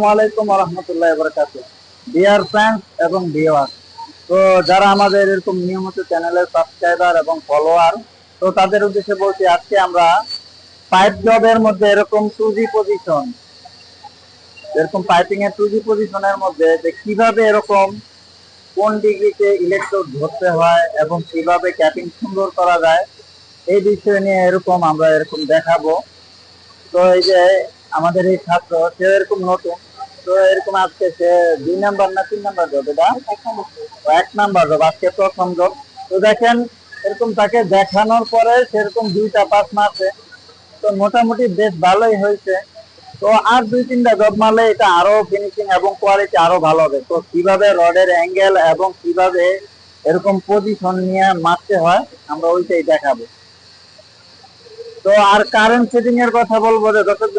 আসসালামাইকুম বরকাত dear friends এবং ভিউয়ার তো যারা আমাদের এরকম নিয়মিত চ্যানেলের সাবস্ক্রাইবার এবং ফলোয়ার তো তাদের উদ্দেশ্যে বলছি আজকে আমরা পাইপ জবের মধ্যে এরকম পজিশন এরকম পাইপিং এর পজিশনের মধ্যে যে কীভাবে এরকম কোন ডিগ্রিতে ইলেকট্রোড ধরতে হয় এবং কীভাবে ক্যাপিং সুন্দর করা যায়, এই বিষয় নিয়ে এরকম আমরা এরকম দেখাবো। তো এই যে আমাদের এই ছাত্র সে এরকম নতুন। তো এরকম আজকে সে দুই নাম্বার না তিন নাম্বার জব এটা? এক নাম্বার জব আজকে প্রথম জব তো দেখেন, এরকম তাকে দেখানোর পরে সেরকম দুইটা তো মোটামুটি বেশ ভালোই হয়েছে। তো আর দুই তিনটা জব মারলে এটা আরও ফিনিশিং এবং কোয়ালিটি আরও ভালো হবে। তো কীভাবে রডের অ্যাঙ্গেল এবং কীভাবে এরকম পজিশন নিয়ে মারতে হয়, আমরা ওইটাই দেখাবো। তো আর কারেন্ট সেটিং এর কথা বলব যে দর্শক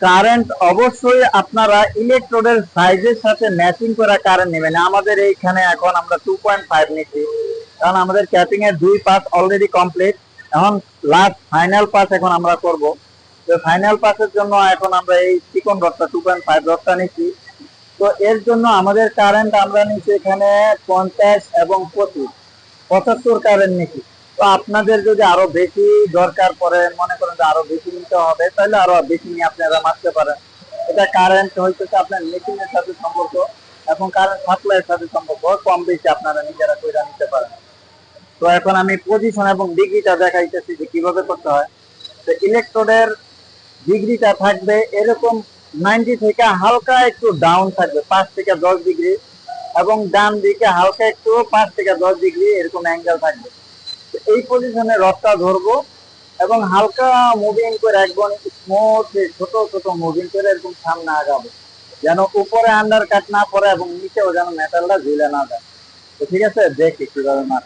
কারেন্ট অবশ্যই আপনারা ইলেকট্রোডের সাইজের সাথে ম্যাচিং করা কারেন্ট নেবেন। আমাদের এইখানে এখন আমরা টু পয়েন্ট ফাইভ নিচ্ছি। কারণ আমাদের ক্যাপিং এর দুই পাস অলরেডি কমপ্লিট এখন লাস্ট ফাইনাল পাস এখন আমরা করব। তো ফাইনাল পাসের জন্য এখন আমরা এই চিকন রডটা টু পয়েন্ট ফাইভ রডটা নিচ্ছি। তো এর জন্য আমাদের কারেন্ট আমরা নিচ্ছি এখানে পঞ্চাশ এবং পঁচিশ। পঁচাত্তর কারেন্ট নিচ্ছি। আপনাদের যদি আরও বেশি দরকার পড়ে, মনে করেন যে আরও বেশি নিতে হবে, তাহলে আরও বেশি নিয়ে আপনারা মারতে পারেন। এটা কারেন্ট হইতেছে আপনার মেশিনের সাথে সম্পর্ক এবং কারেন্ট সাপ্লাইয়ের সাথে সম্পর্ক, কম বেশি আপনারা নিজেরা কইরা নিতে পারেন। তো এখন আমি পজিশন এবং ডিগ্রিটা দেখাইতেছি যে কীভাবে করতে হয়। তো ইলেকট্রোডের ডিগ্রিটা থাকবে এরকম নাইনটি থেকে হালকা একটু ডাউন থাকবে, পাঁচ থেকে দশ ডিগ্রি এবং ডান দিকে হালকা একটু পাঁচ থেকে দশ ডিগ্রি এরকম অ্যাঙ্গেল থাকবে। এই পজিশনে রথটা ধরবো এবং হালকা মুভিং করে একদম স্মুথ ছোট ছোট মুভিং করে এরকম সামনে আগাবো। যেন উপরে আন্ডার কাট না পড়ে এবং নিচেও যেন মেটালটা ঝুলে না যায়। তো ঠিক আছে, দেখি কীভাবে মার।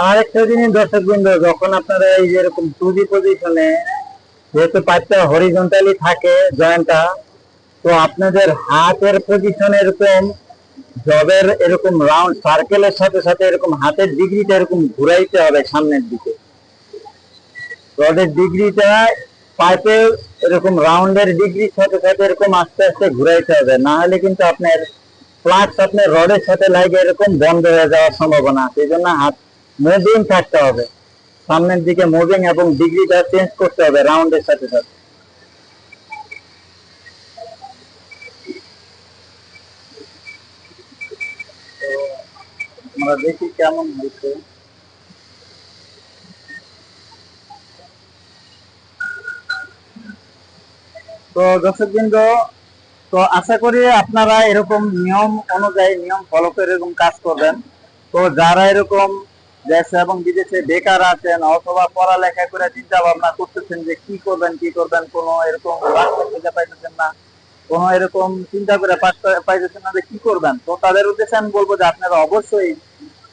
আর একটা জিনিস দর্শক বৃন্দ, যখন আপনারা এই যে এরকম টু জি পজিশনে যেহেতু পাইপটা হরিজন্টালি থাকে জয়েন্টটা তো আপনাদের হাতের পজিশন এরকম জবের এরকম রাউন্ড সার্কেলের সাথে সাথে এরকম হাতের ডিগ্রিটা এরকম ঘুরাইতে হবে সামনের দিকে। রডের ডিগ্রিটা পাইপে এরকম রাউন্ডের ডিগ্রির সাথে সাথে এরকম আস্তে আস্তে ঘুরাইতে হবে। না হলে কিন্তু আপনার ফ্লাক্স আপনার রডের সাথে লাগে এরকম বন্ধ হয়ে যাওয়ার সম্ভাবনা এই জন্য হাত মুভিং থাকতে হবে। সামনের দিকে মুভিং এবং ডিগ্রিটা চেঞ্জ করতে হবে রাউন্ডের সাথে সাথে। আমরা দেখি কেমন হয়েছে তো দর্শকবৃন্দ, তো আশা করি আপনারা এরকম নিয়ম অনুযায়ী নিয়ম ফলো করে এরকম কাজ করবেন। তো যারা এরকম দেশে এবং বিদেশে বেকার আছেন অথবা পড়ালেখা করে চিন্তা ভাবনা করতেছেন যে কি করবেন কি করবেন, কোনো এরকম খুঁজে পাইতেছেন না, কোনো এরকম চিন্তা করে পাইতেছেন না যে কি করবেন। তো তাদের উদ্দেশ্যে আমি বলব যে আপনারা অবশ্যই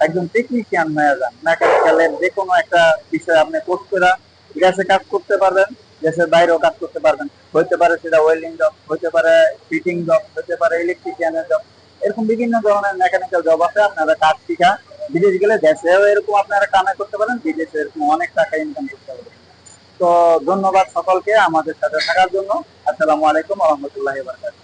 একজন টেকনিশিয়ান হয়ে যান মেকানিক্যালের যে কোনো একটা বিষয়ে আপনি কোর্স করে গ্যাসে কাজ করতে পারবেন, দেশের বাইরেও কাজ করতে পারবেন। হইতে পারে সেটা ওয়েল্ডিং জব হইতে পারে ফিটিং জব হইতে পারে ইলেকট্রিশিয়ানের জব এরকম বিভিন্ন ধরনের মেকানিক্যাল জব আছে, আপনারা কাজ শিখা বিদেশ গেলে দেশেও এরকম আপনারা কামাই করতে পারেন, বিদেশে এরকম অনেক টাকা ইনকাম করতে পারবেন তো ধন্যবাদ সকলকে আমাদের সাথে থাকার জন্য। আসসালামু আলাইকুম রহমতুল্লাহ বারকাত